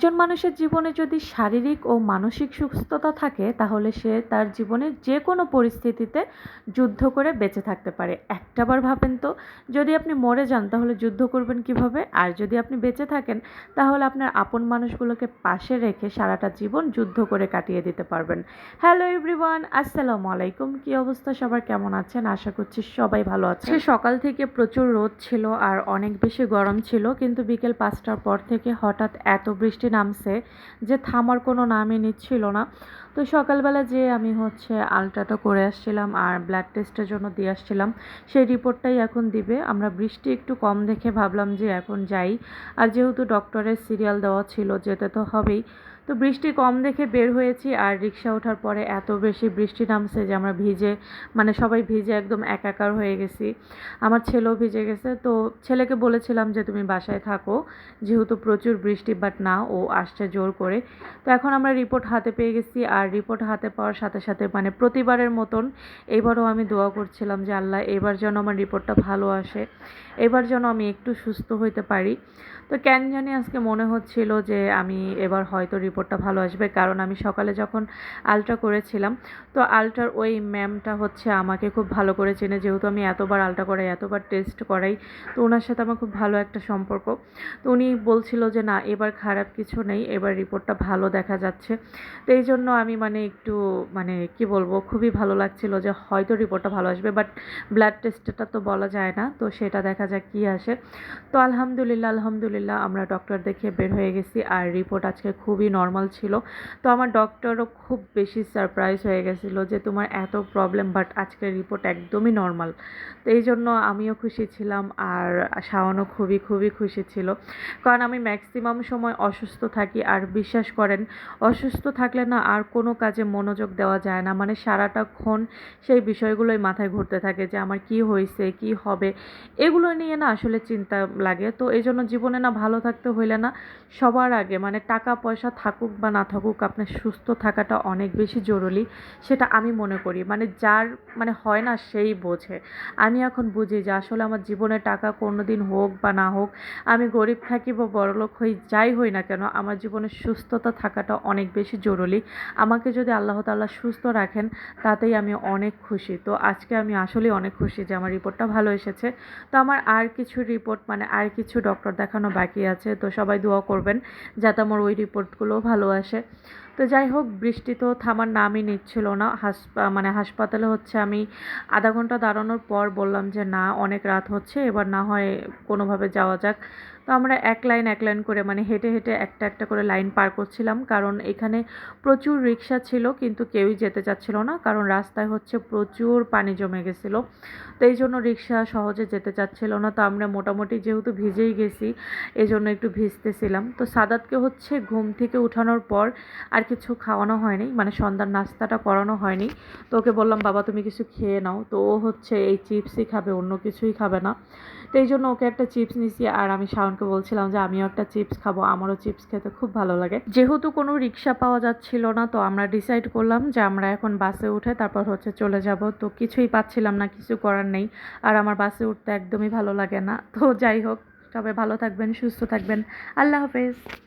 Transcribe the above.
একজন মানুষের জীবনে যদি শারীরিক ও মানসিক সুস্থতা থাকে, তাহলে সে তার জীবনের যে কোনো পরিস্থিতিতে যুদ্ধ করে বেঁচে থাকতে পারে। একটাবার ভাবেন তো, যদি আপনি মরে যান, তাহলে যুদ্ধ করবেন কীভাবে? আর যদি আপনি বেঁচে থাকেন, তাহলে আপনার আপন মানুষগুলোকে পাশে রেখে সারাটা জীবন যুদ্ধ করে কাটিয়ে দিতে পারবেন। হ্যালো এভরিওয়ান, আসসালামু আলাইকুম। কী অবস্থা? সবার কেমন আছেন? আশা করছি সবাই ভালো আছে সকাল থেকে প্রচুর রোদ ছিল আর অনেক বেশি গরম ছিল, কিন্তু বিকেল পাঁচটার পর থেকে হঠাৎ এত বৃষ্টি নামছে, যে থামার কোনো নামই নিচ্ছিল না। তো সকালবেলা যে আমি হচ্ছে আলট্রাটা করে আসছিলাম আর ব্লাড টেস্টের জন্য দিয়ে আসছিলাম। সেই রিপোর্টটাই এখন দিবে। আমরা বৃষ্টি একটু কম দেখে ভাবলাম যে এখন যাই। আর যেহেতু ডক্টরের সিরিয়াল দেওয়া ছিল, যেতে তো হবেই। তো বৃষ্টি কম দেখে বের হয়েছি আর রিক্সা ওঠার পরে এত বেশি বৃষ্টি নামছে যে আমরা ভিজে মানে সবাই ভিজে একদম একাকার হয়ে গেছি। আমার ছেলেও ভিজে গেছে। তো ছেলেকে বলেছিলাম যে তুমি বাসায় থাকো, যেহেতু প্রচুর বৃষ্টি বাট না, ও আসছে জোর করে। তো এখন আমরা রিপোর্ট হাতে পেয়ে গেছি আর রিপোর্ট হাতে পাওয়ার সাথে সাথে মানে প্রতিবারের মতন এবারও আমি দোয়া করছিলাম যে আল্লাহ এবার যেন আমার রিপোর্টটা ভালো আসে, এবার যেন আমি একটু সুস্থ হইতে পারি। তো কেন জানি আজকে মনে হচ্ছিল যে আমি এবার হয়তো রিপোর্টটা ভালো আসবে। কারণ আমি সকালে যখন আলট্রা করেছিলাম, তো আলট্রার ওই ম্যামটা হচ্ছে আমাকে খুব ভালো করে চেনে। যেহেতু আমি এতবার আলট্রা করাই, এতবার টেস্ট করাই, তো ওনার সাথে আমার খুব ভালো একটা সম্পর্ক। তো উনি বলছিল যে, না, এবার খারাপ কিছু নেই, এবার রিপোর্টটা ভালো দেখা যাচ্ছে। তো এই জন্য আমি মানে একটু মানে কি বলব, খুবই ভালো লাগছিল যে, হয়তো রিপোর্টটা ভালো আসবে বাট ব্লাড টেস্টটা তো বলা যায় না, তো সেটা দেখা যাক কী আসে। তো আলহামদুলিল্লাহ আলহামদুলিল্লাহ, আমরা ডক্টর দেখে বের হয়ে গেছি। আর রিপোর্ট আজকে খুবই নর্মাল ছিল। তো আমার ডক্টরও খুব বেশি সারপ্রাইজ হয়ে গেছিল যে তোমার এত প্রবলেম বাট আজকের রিপোর্ট একদমই নর্মাল তো এই জন্য আমিও খুশি ছিলাম আর শাওনও খুবই খুবই খুশি ছিল। কারণ আমি ম্যাক্সিমাম সময় অসুস্থ থাকি আর বিশ্বাস করেন, অসুস্থ থাকলে না আর কোনো কাজে মনোযোগ দেওয়া যায় না। মানে সারাটাক্ষণ সেই বিষয়গুলোই মাথায় ঘুরতে থাকে যে আমার কি হয়েছে, কি হবে। এগুলো নিয়ে না আসলে চিন্তা লাগে। তো এই জন্য জীবনে না ভালো থাকতে হইলে না সবার আগে মানে টাকা পয়সা থাকুক বা না থাকুক, আপনার সুস্থ থাকাটা অনেক বেশি জরুরি, সেটা আমি মনে করি। মানে যার মানে হয় না সেই বোঝে। আমি এখন বুঝি যে আসলে আমার জীবনে টাকা কোনো দিন হোক বা না হোক, আমি গরিব থাকি বা বড়লোক হই, যাই হই না কেন, আমার জীবনে সুস্থতা থাকাটা অনেক বেশি জরুরি। আমাকে যদি আল্লাহ তাল্লাহ সুস্থ রাখেন, তাতেই আমি অনেক খুশি। তো আজকে আমি আসলেই অনেক খুশি যে আমার রিপোর্টটা ভালো এসেছে। তো আমার আর কিছু রিপোর্ট মানে আর কিছু ডক্টর দেখানো বাকি আছে। তো সবাই দোয়া করবেন যাতে আমার ওই রিপোর্টগুলোও ভালো আসে তো যাই হোক, বৃষ্টি তো থামার নামই নিচ্ছিল না। হাসপা মানে হাসপাতালে হচ্ছে আমি আধা ঘণ্টা দাঁড়ানোর পর বললাম যে, না, অনেক রাত হচ্ছে, এবার না হয় কোনোভাবে যাওয়া যাক। তো আমরা এক লাইন এক লাইন করে মানে হেঁটে হেঁটে একটা একটা করে লাইন পার করছিলাম। কারণ এখানে প্রচুর রিক্সা ছিল, কিন্তু কেউই যেতে চাচ্ছিল না। কারণ রাস্তায় হচ্ছে প্রচুর পানি জমে গেছিল। তো এই জন্য রিক্সা সহজে যেতে চাচ্ছিল না। তো আমরা মোটামুটি যেহেতু ভিজেই গেছি এই জন্য একটু ভিজতেছিলাম। তো সাদাতকে হচ্ছে ঘুম থেকে উঠানোর পর আর কিছু খাওয়ানো হয়নি মানে সন্ধ্যার নাস্তাটা করানো হয়নি। তো ওকে বললাম, বাবা, তুমি কিছু খেয়ে নাও। তো ও হচ্ছে এই চিপসই খাবে, অন্য কিছুই খাবে না। তো এই জন্য ওকে একটা চিপস নিয়েছি আর আমি শাওনকে বলছিলাম যে, আমিও একটা চিপস খাব, আমারও চিপস খেতে খুব ভালো লাগে। যেহেতু কোনো রিক্সা পাওয়া যাচ্ছিল না, তো আমরা ডিসাইড করলাম যে, আমরা এখন বাসে উঠে তারপর হচ্ছে চলে যাব। তো কিছুই পাচ্ছিলাম না, কিছু করার নেই। আর আমার বাসে উঠতে একদমই ভালো লাগে না। তো যাই হোক, সবাই ভালো থাকবেন, সুস্থ থাকবেন। আল্লাহ হাফেজ।